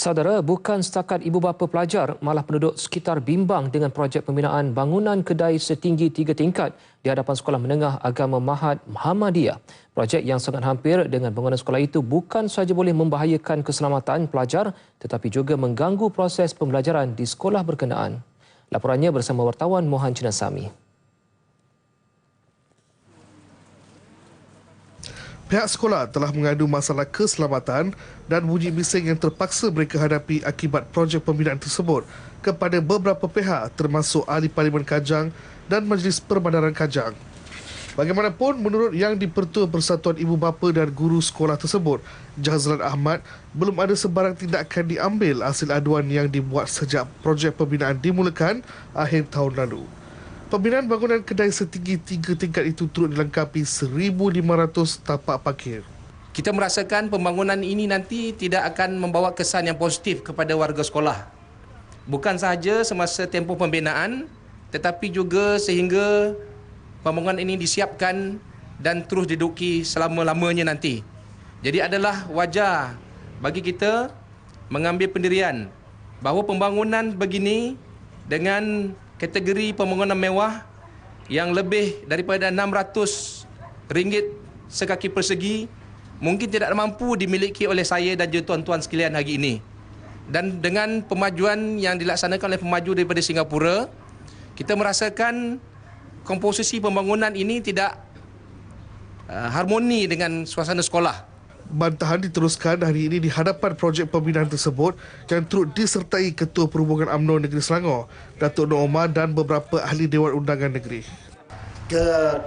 Saudara, bukan setakat ibu bapa pelajar, malah penduduk sekitar bimbang dengan projek pembinaan bangunan kedai setinggi tiga tingkat di hadapan Sekolah Menengah Agama Mahat Muhammadiyah. Projek yang sangat hampir dengan bangunan sekolah itu bukan sahaja boleh membahayakan keselamatan pelajar tetapi juga mengganggu proses pembelajaran di sekolah berkenaan. Laporannya bersama wartawan Mohan Cinasami. Pihak sekolah telah mengadu masalah keselamatan dan bunyi bising yang terpaksa mereka hadapi akibat projek pembinaan tersebut kepada beberapa pihak termasuk Ahli Parlimen Kajang dan Majlis Perbandaran Kajang. Bagaimanapun, menurut Yang di-Pertua Persatuan Ibu Bapa dan Guru Sekolah tersebut, Jazlan Ahmad, belum ada sebarang tindakan diambil hasil aduan yang dibuat sejak projek pembinaan dimulakan akhir tahun lalu. Pembinaan bangunan kedai setinggi tiga tingkat itu turut dilengkapi 1,500 tapak parkir. Kita merasakan pembangunan ini nanti tidak akan membawa kesan yang positif kepada warga sekolah. Bukan sahaja semasa tempoh pembinaan tetapi juga sehingga pembangunan ini disiapkan dan terus diduki selama-lamanya nanti. Jadi adalah wajar bagi kita mengambil pendirian bahawa pembangunan begini dengan kategori pembangunan mewah yang lebih daripada 600 ringgit sekaki persegi mungkin tidak mampu dimiliki oleh saya dan juga tuan-tuan sekalian hari ini. Dan dengan pemajuan yang dilaksanakan oleh pemaju daripada Singapura, kita merasakan komposisi pembangunan ini tidak uh, harmoni dengan suasana sekolah bantahan diteruskan hari ini di hadapan projek pembinaan tersebut yang turut disertai Ketua Perhubungan UMNO Negeri Selangor, Datuk Nur Omar dan beberapa ahli Dewan Undangan Negeri. Ke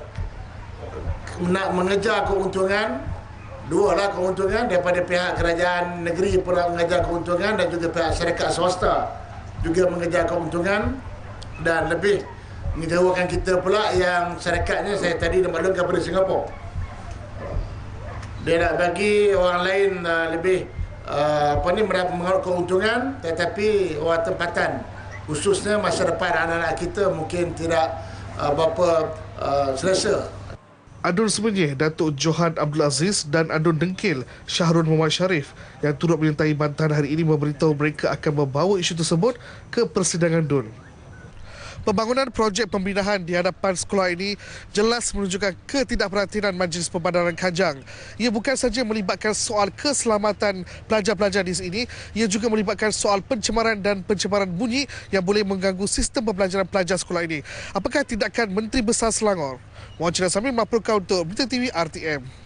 nak mengejar keuntungan, dua lah keuntungan daripada pihak kerajaan negeri pun mengejar keuntungan dan juga pihak syarikat swasta juga mengejar keuntungan dan lebih mengecewakan kita pula yang syarikatnya saya tadi dah maklumkan kepada Singapura dia nak bagi orang lain uh, lebih uh, apa ni mendapat keuntungan tetapi orang tempatan khususnya masa depan anak-anak kita mungkin tidak uh, berapa uh, selesa Adun sebenarnya Datuk Johan Abdul Aziz dan Adun Dengkil Syahrul Muhammad Sharif yang turut menyertai bantahan hari ini memberitahu mereka akan membawa isu tersebut ke persidangan DUN. Pembangunan projek pembinaan di hadapan sekolah ini jelas menunjukkan ketidakperhatian Majlis Pembandaran Kajang. Ia bukan saja melibatkan soal keselamatan pelajar-pelajar di sini, ia juga melibatkan soal pencemaran dan pencemaran bunyi yang boleh mengganggu sistem pembelajaran pelajar sekolah ini. Apakah tindakan Menteri Besar Selangor? Mohon cerita sambil melaporkan untuk Berita TV RTM.